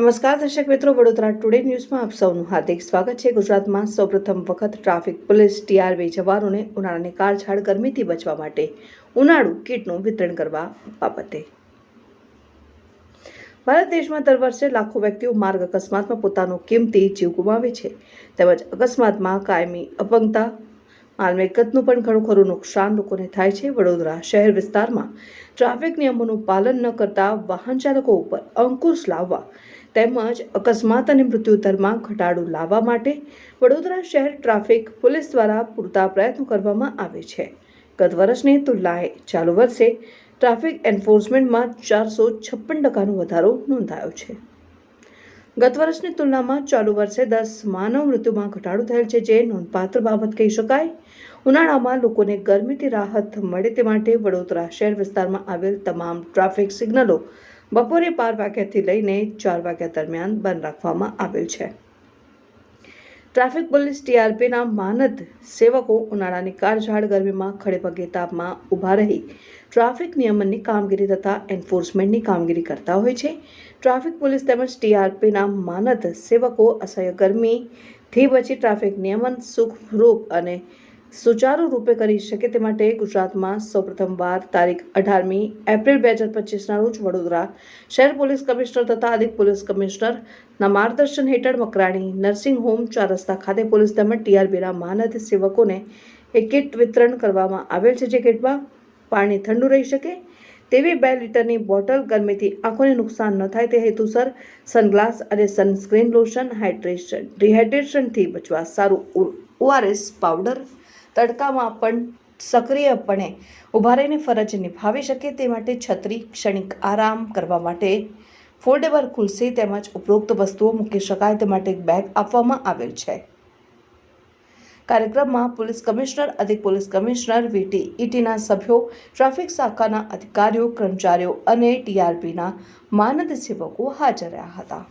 નમસ્કાર દર્શક મિત્રો, વડોદરા ટુડે ન્યૂઝમાં આપ સૌનું હાર્દિક સ્વાગત છે. ગુજરાતમાં સૌપ્રથમ વખત ટ્રાફિક પોલીસ ટીઆરબી જવાનોને ઉનાળાની કાળઝાળ ગરમીથી બચવા માટે ઉનાળુ કીટનું વિતરણ કરવા બાબતે. ભારત દેશમાં દર વર્ષે લાખો વ્યક્તિઓ માર્ગ અકસ્માતમાં પોતાનો કિંમતી જીવ ગુમાવે છે. તેમજ અકસ્માતમાં કાયમી અપંગતા માલ મિલકતનું પણ ઘણું ખરું નુકસાન લોકોને થાય છે. વડોદરા શહેર વિસ્તારમાં ટ્રાફિક નિયમોનું પાલન ન કરતા વાહન ચાલકો ઉપર અંકુશ લાવવા તેમજ અકસ્માત અને મૃત્યુદરમાં ઘટાડો લાવવા માટે વડોદરા શહેર ટ્રાફિક પોલીસ દ્વારા પૂરતા પ્રયત્નો કરવામાં આવે છે. ગત વર્ષની તુલનાએ ચાલુ વર્ષે ટ્રાફિક એન્ફોર્સમેન્ટમાં ચારસો છપ્પન ટકાનો વધારો નોંધાયો છે. ગત વર્ષની તુલનામાં ચાલુ વર્ષે દસ માનવ મૃત્યુમાં ઘટાડો થયેલ છે જે નોંધપાત્ર બાબત કહી શકાય. ઉનાળામાં લોકોને ગરમીથી રાહત મળે તે માટે વડોદરા શહેર વિસ્તારમાં આવેલ તમામ ટ્રાફિક સિગ્નલો બપોરે બાર વાગ્યાથી લઈને ચાર વાગ્યા દરમિયાન બંધ રાખવામાં આવેલ છે. ટ્રાફિક પોલીસ ટીઆરપીના માનદ સેવકો ઉનાળાની કાળઝાળ ગરમીમાં ખડેપગે તાપમાં ઊભા રહી ટ્રાફિક નિયમનની કામગીરી તથા એન્ફોર્સમેન્ટની કામગીરી કરતા હોય છે. ટ્રાફિક પોલીસ તેમજ ટીઆરપીના માનદ સેવકો અસહ્ય ગરમીથી બચી ટ્રાફિક નિયમન, સુખરૂપ અને સુચારુ રૂપે કરી શકે તે માટે ગુજરાતમાં સૌપ્રથમવાર તારીખ અઢારમી એપ્રિલ બે હજાર પચીસના રોજ વડોદરા શહેર પોલીસ કમિશનર તથા અધિક પોલીસ કમિશનરના માર્ગદર્શન હેઠળ મકરાણી નર્સિંગ હોમ ચાર રસ્તા ખાતે પોલીસ તેમજ ટીઆરબીના સેવકોને એક કિટ વિતરણ કરવામાં આવેલ છે જે કિટમાં પાણી ઠંડુ રહી શકે તેવી બે લીટરની બોટલ ગરમીથી આંખોને નુકસાન ન થાય તે હેતુસર સનગ્લાસ અને સનસ્ક્રીન લોશન હાઇડ્રેશન ડિહાઇડ્રેશનથી બચવા સારું ઓઆરએસ પાવડર તડકામાં પણ સક્રિયપણે ઊભા રહીને ફરજ નિભાવી શકે તે માટે છત્રી ક્ષણિક આરામ કરવા માટે ફોલ્ડેબલ ખુરશી તેમજ ઉપરોક્ત વસ્તુઓ મૂકી શકાય તે માટે એક બેગ આપવામાં આવેલ છે. કાર્યક્રમમાં પોલીસ કમિશનર, અધિક પોલીસ કમિશનર વીટી ઈટીના સભ્યો, ટ્રાફિક શાખાના અધિકારીઓ, કર્મચારીઓ અને ટીઆરપીના માનદ સેવકો હાજર રહ્યા હતા.